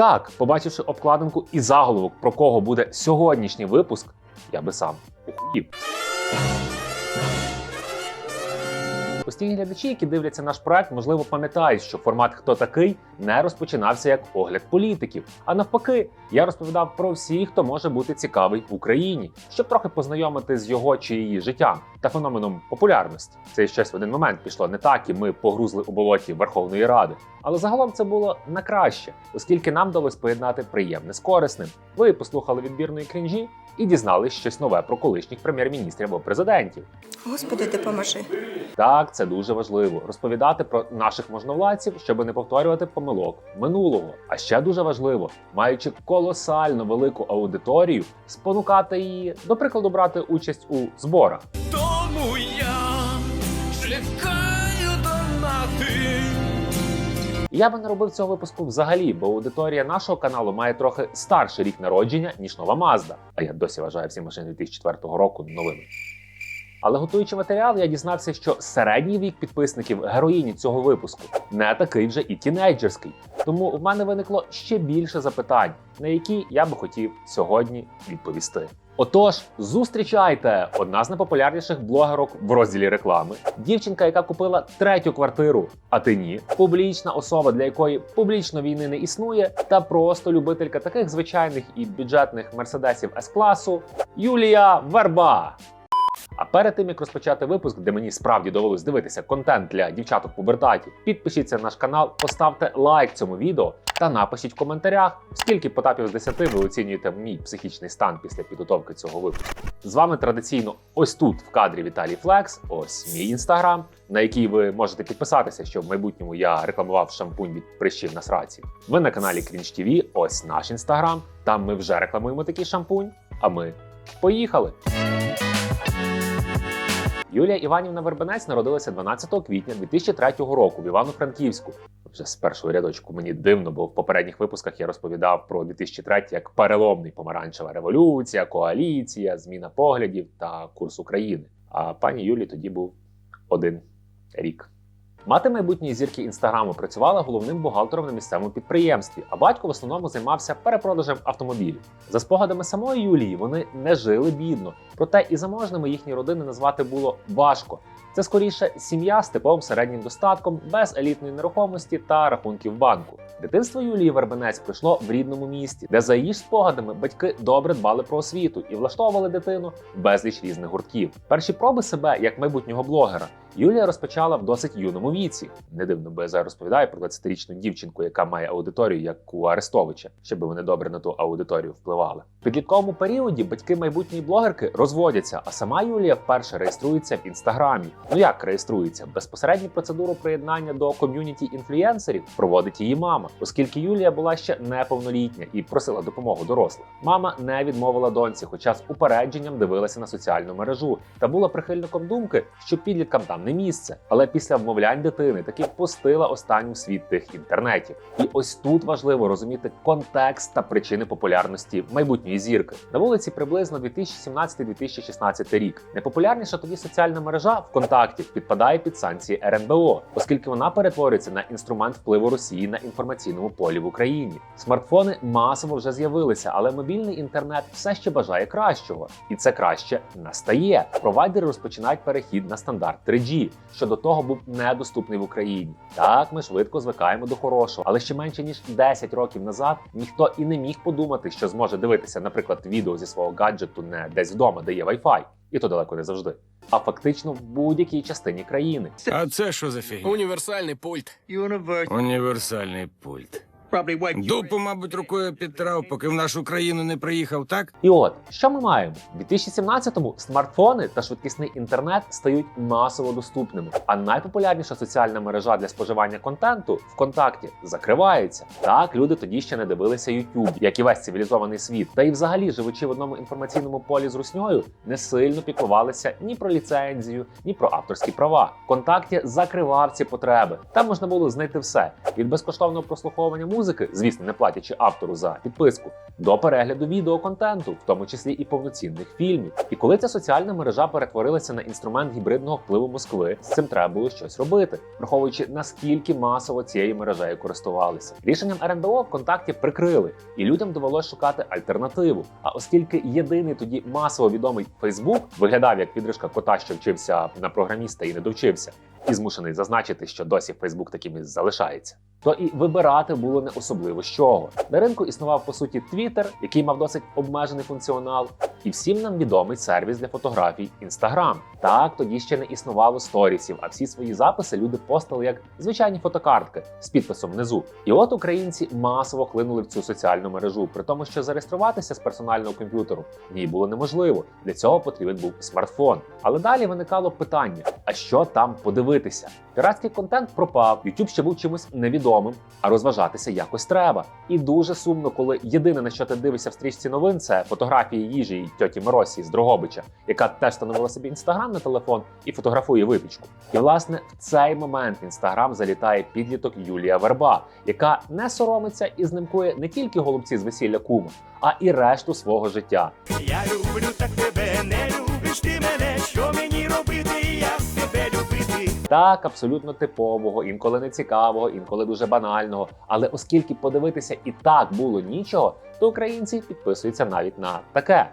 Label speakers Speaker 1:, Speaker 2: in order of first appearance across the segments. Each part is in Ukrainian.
Speaker 1: Так, побачивши обкладинку і заголовок, про кого буде сьогоднішній випуск, я би сам ухуїв. Постійні глядачі, які дивляться наш проект, можливо, пам'ятають, що формат Хто такий не розпочинався як огляд політиків. А навпаки, я розповідав про всіх, хто може бути цікавий в Україні, щоб трохи познайомити з його чи її життям та феноменом популярності. Це щось в один момент пішло не так, і ми погрузли у болоті Верховної Ради. Але загалом це було на краще, оскільки нам вдалося поєднати приємне з корисним. Ви послухали відбірної крінжі і дізнались щось нове про колишніх прем'єр-міністрів або президентів.
Speaker 2: Господи, допоможи.
Speaker 1: Так, це дуже важливо розповідати про наших можновладців, щоб не повторювати помилок минулого. А ще дуже важливо, маючи колосально велику аудиторію, спонукати її, до прикладу, брати участь у зборах.
Speaker 3: Тому я чекаю донати.
Speaker 1: Я би не робив цього випуску взагалі, бо аудиторія нашого каналу має трохи старший рік народження ніж нова Mazda. А я досі вважаю всі машини 2004 року новими. Але готуючи матеріал, я дізнався, що середній вік підписників героїні цього випуску не такий вже і тінейджерський. Тому в мене виникло ще більше запитань, на які я би хотів сьогодні відповісти. Отож, зустрічайте одна з найпопулярніших блогерок в розділі реклами. Дівчинка, яка купила третю квартиру, а ти ні. Публічна особа, для якої публічно війни не існує, та просто любителька таких звичайних і бюджетних мерседесів С-класу Юлія Верба. А перед тим як розпочати випуск, де мені справді довелось дивитися контент для дівчаток пубертаті, підпишіться на наш канал, поставте лайк цьому відео та напишіть в коментарях, скільки потапів з 10 ви оцінюєте мій психічний стан після підготовки цього випуску. З вами традиційно ось тут в кадрі Віталій Флекс, ось мій інстаграм, на який ви можете підписатися, щоб в майбутньому я рекламував шампунь від прищів на сраці. Ви на каналі Cringe TV, ось наш інстаграм. Там ми вже рекламуємо такий шампунь. А ми поїхали! Юлія Іванівна Вербенець народилася 12 квітня 2003 року в Івано-Франківську. Вже з першого рядочку мені дивно, бо в попередніх випусках я розповідав про 2003 як переломний помаранчева революція, коаліція, зміна поглядів та курс України. А пані Юлі тоді був один рік. Мати майбутньої зірки інстаграму працювала головним бухгалтером на місцевому підприємстві, а батько в основному займався перепродажем автомобілів. За спогадами самої Юлії, вони не жили бідно, проте і заможними їхні родини назвати було важко. Це скоріше сім'я з типовим середнім достатком, без елітної нерухомості та рахунків банку. Дитинство Юлії Вербенець пройшло в рідному місті, де за її спогадами батьки добре дбали про освіту і влаштовували дитину безліч різних гуртків. Перші проби себе як майбутнього блогера Юлія розпочала в досить юному віці. Не дивно, зараз розповідаю про 20-річну дівчинку, яка має аудиторію як у Арестовича, щоб вони добре на ту аудиторію впливали. В підлітковому періоді батьки майбутньої блогерки розводяться, а сама Юлія вперше реєструється в інстаграмі. Ну як реєструється? Безпосередню процедуру приєднання до ком'юніті інфлюєнсерів проводить її мама, оскільки Юлія була ще неповнолітня і просила допомогу дорослих. Мама не відмовила доньці, хоча з упередженням дивилася на соціальну мережу та була прихильником думки, що підліткам там не місце. Але після вмовлянь дитини таки впустила останню світ тих інтернетів. І ось тут важливо розуміти контекст та причини популярності майбутньої зірки. На вулиці приблизно 2017-2016 рік. Найпопулярніша тоді соціальна мережа ВКонтакті підпадає під санкції РНБО, оскільки вона перетворюється на інструмент впливу Росії на інформаційному полі в Україні. Смартфони масово вже з'явилися, але мобільний інтернет все ще бажає кращого, і це краще настає. Провайдери розпочинають перехід на стандарт 3G, що до того був недоступний в Україні. Так ми швидко звикаємо до хорошого, але ще менше ніж 10 років назад ніхто і не міг подумати, що зможе дивитися, наприклад, відео зі свого гаджету не десь вдома, де є Wi-Fi, і то далеко не завжди. А фактично в будь-якій частині країни.
Speaker 4: А це що за фігня?
Speaker 3: Універсальний пульт.
Speaker 4: Універсальний пульт. Дупу, мабуть, рукою підтирав, поки в нашу країну не приїхав, так?
Speaker 1: І от що ми маємо? У 2017-му смартфони та швидкісний інтернет стають масово доступними. А найпопулярніша соціальна мережа для споживання контенту ВКонтакті закривається. Так люди тоді ще не дивилися YouTube, як і весь цивілізований світ. Та й взагалі, живучи в одному інформаційному полі з русньою, не сильно піклувалися ні про ліцензію, ні про авторські права. ВКонтакті закривав ці потреби. Там можна було знайти все від безкоштовного прослуховування музики музики, звісно, не платячи автору за підписку, до перегляду відеоконтенту, в тому числі і повноцінних фільмів. І коли ця соціальна мережа перетворилася на інструмент гібридного впливу Москви, з цим треба було щось робити, враховуючи наскільки масово цією мережею користувалися. Рішенням РНБО ВКонтакті прикрили, і людям довелося шукати альтернативу. А оскільки єдиний тоді масово відомий Фейсбук виглядав як підрижка кота, що вчився на програміста і не довчився, і змушений зазначити, що досі Фейсбук таким і залишається. То і вибирати було не особливо з чого. На ринку існував по суті Twitter, який мав досить обмежений функціонал, і всім нам відомий сервіс для фотографій Instagram. Так тоді ще не існувало сторісів, а всі свої записи люди постили як звичайні фотокартки з підписом внизу. І от українці масово хлинули в цю соціальну мережу, при тому, що зареєструватися з персонального комп'ютеру в ній було неможливо. Для цього потрібен був смартфон. Але далі виникало питання: а що там подивитися? Піратський контент пропав, YouTube ще був чимось невідомим, а розважатися якось треба. І дуже сумно, коли єдине на що ти дивишся в стрічці новин, це фотографії їжі тьоті Миросі з Дрогобича, яка теж встановила собі інстаграм на телефон і фотографує випічку. І власне в цей момент в інстаграм залітає підліток Юлія Верба, яка не соромиться і знимкує не тільки голубці з весілля кума, а і решту свого життя.
Speaker 2: Я люблю так тебе, не любиш ти мене. Що мені робити, як тебе любити?
Speaker 1: Так, абсолютно типового, інколи нецікавого, інколи дуже банального. Але оскільки подивитися і так було нічого, то українці підписуються навіть на таке.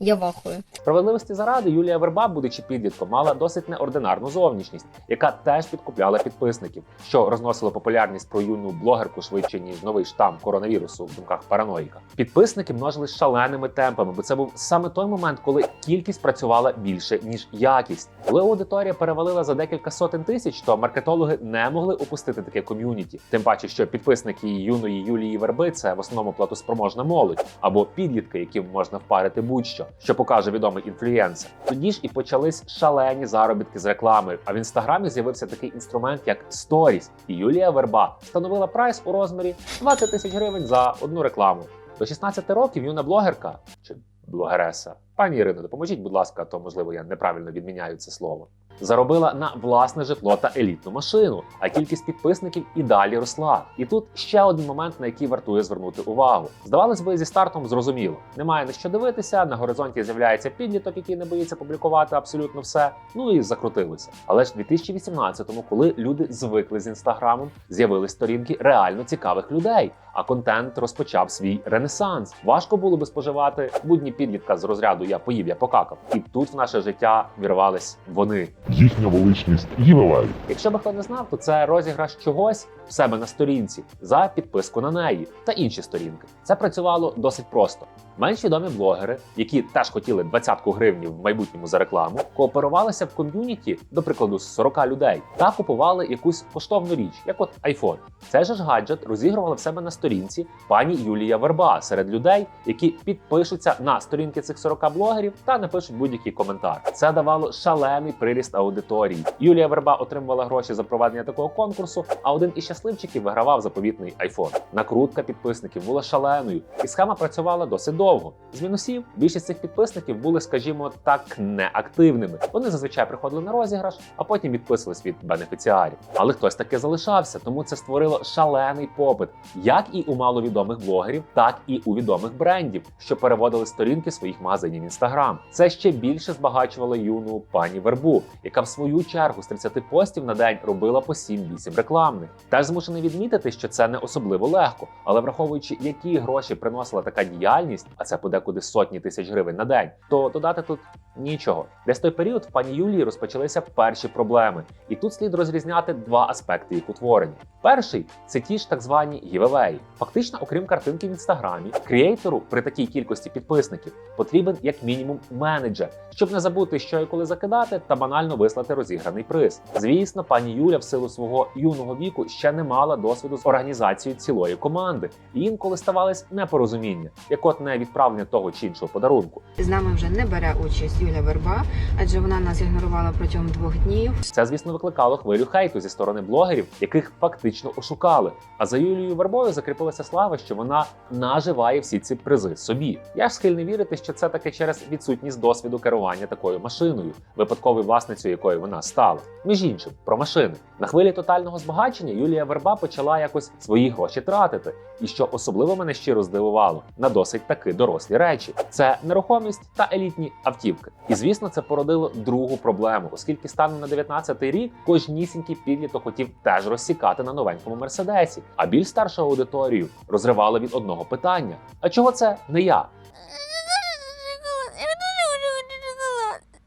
Speaker 5: Я вахую.
Speaker 1: Справедливості заради Юлія Верба, будучи підлітком, мала досить неординарну зовнішність, яка теж підкупляла підписників, що розносило популярність про юну блогерку швидше ніж новий штам коронавірусу в думках параноїка. Підписники множились шаленими темпами, бо це був саме той момент, коли кількість працювала більше ніж якість. Коли аудиторія перевалила за декілька сотень тисяч, то маркетологи не могли опустити таке ком'юніті. Тим паче, що підписники юної Юлії Верби це в основному платоспроможна молодь або підлітки, яким можна впарити будь-що що покаже відомий інфлюєнсер. Тоді ж і почались шалені заробітки з рекламою. А в інстаграмі з'явився такий інструмент, як Stories. І Юлія Верба встановила прайс у розмірі 20 тисяч гривень за одну рекламу. До 16 років юна блогерка чи блогереса. Пані Ірино, допоможіть, будь ласка, то можливо я неправильно відміняю це слово. Заробила на власне житло та елітну машину, а кількість підписників і далі росла. І тут ще один момент, на який вартує звернути увагу. Здавалось би, зі стартом зрозуміло. Немає на що дивитися. На горизонті з'являється підліток, який не боїться публікувати абсолютно все. Ну і закрутилося. Але ж в 2018-му, коли люди звикли з інстаграмом, з'явились сторінки реально цікавих людей. А контент розпочав свій ренесанс. Важко було би споживати будні підлітка з розряду Я поїв, я покакав. І тут в наше життя вірвались вони.
Speaker 6: Їхня величність Євелай.
Speaker 1: Якщо би хто не знав, то це розіграш чогось в себе на сторінці за підписку на неї та інші сторінки. Це працювало досить просто. Менш відомі блогери, які теж хотіли двадцятку гривнів в майбутньому за рекламу, кооперувалися в ком'юніті, до прикладу, з 40 людей, та купували якусь коштовну річ, як от iPhone. Цей же ж гаджет розігрувала в себе на сторінці пані Юлія Верба серед людей, які підпишуться на сторінки цих 40 блогерів та напишуть будь-який коментар. Це давало шалений приріст аудиторії. Юлія Верба отримувала гроші за проведення такого конкурсу, а один із щасливчиків вигравав заповітний iPhone. Накрутка підписників була шаленою, і схема працювала досить довго. З мінусів більшість цих підписників були, скажімо так, неактивними. Вони зазвичай приходили на розіграш, а потім відписувались від бенефіціарів. Але хтось таки залишався, тому це створило шалений попит, як і у маловідомих блогерів, так і у відомих брендів, що переводили сторінки своїх магазинів інстаграм. Це ще більше збагачувало юну пані Вербу, яка в свою чергу з 30 постів на день робила по 7-8 рекламних. Теж змушений відмітити, що це не особливо легко, але враховуючи, які гроші приносила така діяльність, а це подекуди сотні тисяч гривень на день, то додати тут нічого. Десь той період в пані Юлії розпочалися перші проблеми, і тут слід розрізняти два аспекти їх утворення. Перший це ті ж так звані гівевеї. Фактично, окрім картинки в інстаграмі, креатору при такій кількості підписників потрібен як мінімум менеджер, щоб не забути, що і коли закидати, та банально вислати розіграний приз. Звісно, пані Юля в силу свого юного віку ще не мала досвіду з організацією цілої команди, і інколи ставались непорозуміння, як от не відправлення того чи іншого подарунку.
Speaker 7: З нами вже не бере участь Юля Верба, адже вона нас ігнорувала протягом двох днів.
Speaker 1: Це, звісно, викликало хвилю хейту зі сторони блогерів, яких фактично ошукали. А за Юлією Вербою закріпилася слава, що вона наживає всі ці призи собі. Я ж схильний вірити, що це таки через відсутність досвіду керування такою машиною, випадковою власницею якої вона стала. Між іншим, про машини на хвилі тотального збагачення Юлія Верба почала якось свої гроші тратити. І що особливо мене щиро здивувало, на досить таки дорослі речі: це нерухомість та елітні автівки. І звісно, це породило другу проблему, оскільки станом на 19-й рік кожнісінький підліток хотів теж розсікати на новенькому мерседесі. А більш старшу аудиторію розривали від одного питання: а чого це не я?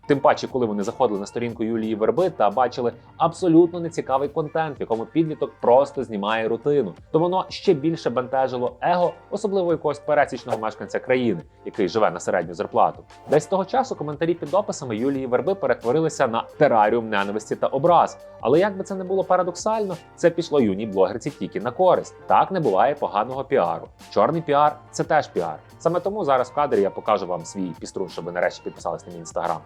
Speaker 1: Тим паче, коли вони заходили на сторінку Юлії Верби та бачили абсолютно нецікавий контент, в якому підліток просто знімає рутину, то воно ще більше бентежило его, особливо якогось пересічного мешканця країни, який живе на середню зарплату. Десь того часу коментарі під дописами Юлії Верби перетворилися на тераріум ненависті та образ. Але як би це не було парадоксально, це пішло юній блогерці тільки на користь. Так не буває поганого піару. Чорний піар це теж піар. Саме тому зараз в кадрі я покажу вам свій піструн, щоб ви нарешті підписались на мій інстаграм.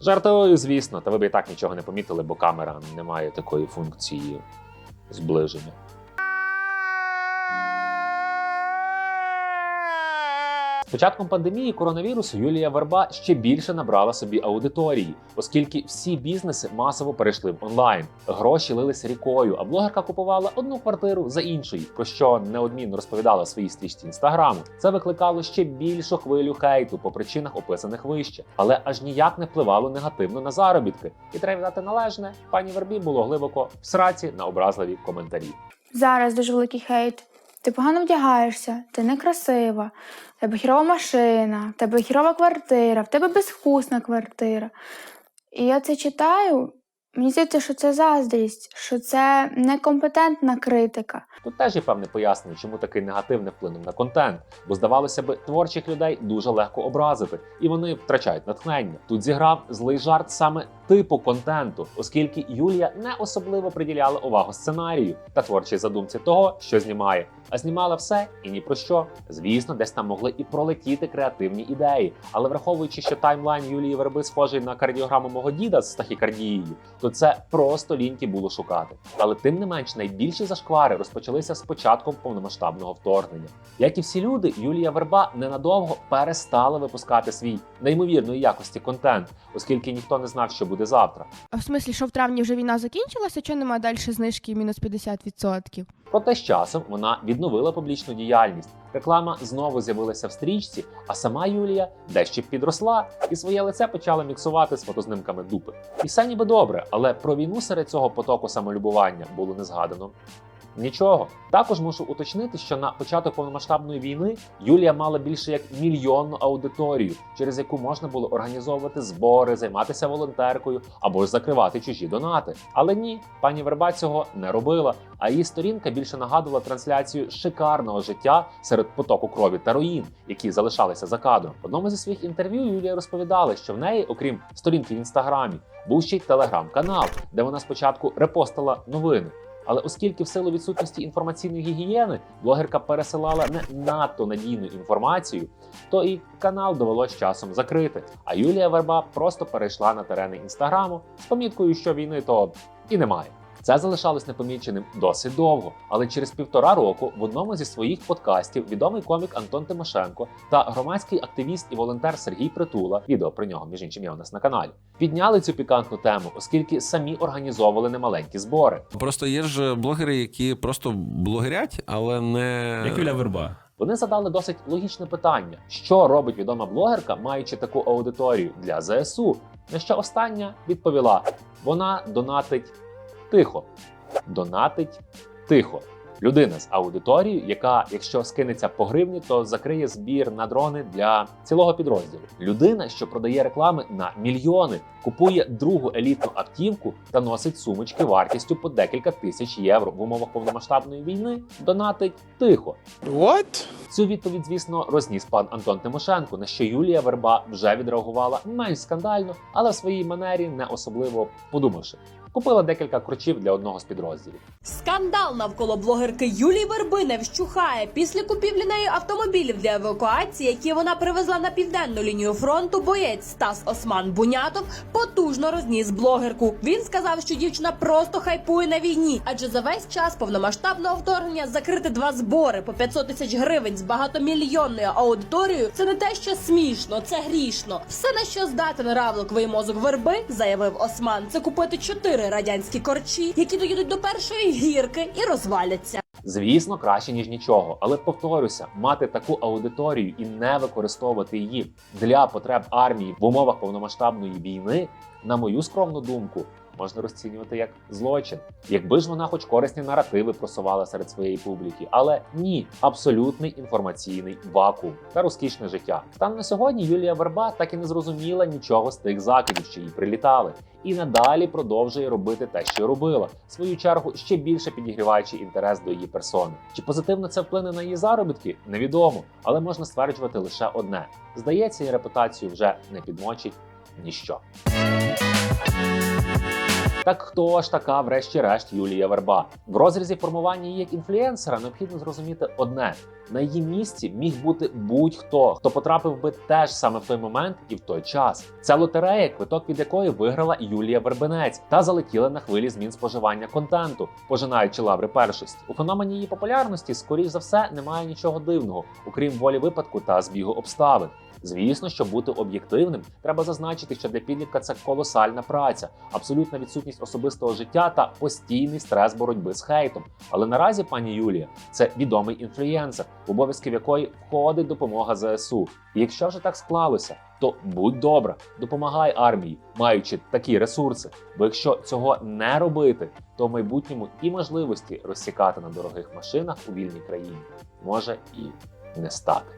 Speaker 1: Жартую, звісно, та ви б і так нічого не помітили, бо камера не має такої функції зближення. Початком пандемії коронавірусу Юлія Верба ще більше набрала собі аудиторії, оскільки всі бізнеси масово перейшли в онлайн. Гроші лилися рікою, а блогерка купувала одну квартиру за іншою, про що неодмінно розповідала своїй стрічці інстаграму. Це викликало ще більшу хвилю хейту по причинах, описаних вище, але аж ніяк не впливало негативно на заробітки. І треба дати належне, пані Вербі було глибоко в сраці на образливі коментарі.
Speaker 5: Зараз дуже великий хейт. Ти погано вдягаєшся, ти некрасива, в тебе хірова машина, в тебе хірова квартира, в тебе безвкусна квартира. І я це читаю. Мені здається, що це заздрість, що це некомпетентна критика.
Speaker 1: Тут теж є певне пояснення, чому такий негативний вплинув на контент, бо здавалося би, творчих людей дуже легко образити, і вони втрачають натхнення. Тут зіграв злий жарт саме типу контенту, оскільки Юлія не особливо приділяла увагу сценарію та творчій задумці того, що знімає, а знімала все і ні про що. Звісно, десь там могли і пролетіти креативні ідеї, але враховуючи, що таймлайн Юлії Верби схожий на кардіограму мого діда з тахікардією, то це просто ліньки було шукати. Але тим не менш найбільші зашквари розпочалися з початком повномасштабного вторгнення. Як і всі люди, Юлія Верба ненадовго перестала випускати свій неймовірної якості контент, оскільки ніхто не знав, що буде завтра.
Speaker 8: А в смислі, що в травні вже війна закінчилася, чи немає далі знижки мінус 50%?
Speaker 1: Проте з часом вона відновила публічну діяльність. Реклама знову з'явилася в стрічці, а сама Юлія дещо підросла і своє лице почала міксувати з фотознимками дупи. І все ніби добре, але про війну серед цього потоку самолюбування було не згадано. Нічого. Також мушу уточнити, що на початок повномасштабної війни Юлія мала більше як мільйонну аудиторію, через яку можна було організовувати збори, займатися волонтеркою або ж закривати чужі донати. Але ні, пані Верба цього не робила. А її сторінка більше нагадувала трансляцію шикарного життя серед потоку крові та руїн, які залишалися за кадром. В одному зі своїх інтерв'ю Юлія розповідала, що в неї, окрім сторінки в інстаграмі, був ще й телеграм-канал, де вона спочатку репостила новини. Але оскільки в силу відсутності інформаційної гігієни блогерка пересилала не надто надійну інформацію, то і канал довелось часом закрити. А Юлія Верба просто перейшла на терени інстаграму з поміткою, що війни то і немає. Це залишалось непоміченим досить довго, але через півтора року в одному зі своїх подкастів відомий комік Антон Тимошенко та громадський активіст і волонтер Сергій Притула, відео про нього між іншим є у нас на каналі, підняли цю пікантну тему, оскільки самі організовували немаленькі збори.
Speaker 9: Просто є ж блогери, які просто блогерять, але не
Speaker 10: Як Юля Верба.
Speaker 1: Вони задали досить логічне питання: що робить відома блогерка, маючи таку аудиторію для ЗСУ? На що остання відповіла: вона донатить тихо. Донатить тихо. Людина з аудиторією, яка, якщо скинеться по гривні, то закриє збір на дрони для цілого підрозділу. Людина, що продає реклами на мільйони, купує другу елітну автівку та носить сумочки вартістю по декілька тисяч євро в умовах повномасштабної війни, донатить тихо.
Speaker 10: What?
Speaker 1: Цю відповідь, звісно, розніс пан Антон Тимошенко, на що Юлія Верба вже відреагувала менш скандально, але в своїй манері не особливо подумавши. Купила декілька кручів для одного з підрозділів.
Speaker 10: Скандал навколо блогерки Юлії Верби не вщухає. Після купівлі нею автомобілів для евакуації, які вона привезла на південну лінію фронту, боєць Стас Осман Бунятов потужно розніс блогерку. Він сказав, що дівчина просто хайпує на війні, адже за весь час повномасштабного вторгнення закрити два збори по 500 тисяч гривень з багатомільйонною аудиторією. Це не те, що смішно, це грішно. Все на що здатен равликовий мозок верби, заявив Осман. Це купити чотири радянські корчі, які доїдуть до першої гірки і розваляться.
Speaker 1: Звісно, краще ніж нічого, але повторюся, мати таку аудиторію і не використовувати її для потреб армії в умовах повномасштабної війни, на мою скромну думку, можна розцінювати як злочин. Якби ж вона хоч корисні наративи просувала серед своєї публіки, але ні, абсолютний інформаційний вакуум та розкішне життя. Станом на сьогодні Юлія Верба так і не зрозуміла нічого з тих закидів, що їй прилітали і надалі продовжує робити те, що робила, в свою чергу ще більше підігріваючи інтерес до її персони. Чи позитивно це вплине на її заробітки? Невідомо, але можна стверджувати лише одне: здається, її репутацію вже не підмочить ніщо. Так хто ж така, врешті-решт, Юлія Верба? В розрізі формування її як інфлюенсера необхідно зрозуміти одне: на її місці міг бути будь-хто, хто потрапив би теж саме в той момент і в той час. Це лотерея, квиток від якої виграла Юлія Вербенець та залетіла на хвилі змін споживання контенту, пожинаючи лаври першості. У феномені її популярності, скоріш за все, немає нічого дивного, окрім волі випадку та збігу обставин. Звісно, щоб бути об'єктивним, треба зазначити, що для підлітка це колосальна праця, абсолютна відсутність особистого життя та постійний стрес боротьби з хейтом. Але наразі пані Юлія це відомий інфлюєнсер, в обов'язки в якої входить допомога ЗСУ. І якщо вже так склалося, то будь добра, допомагай армії, маючи такі ресурси. Бо якщо цього не робити, то в майбутньому і можливості розсікати на дорогих машинах у вільній країні може і не стати.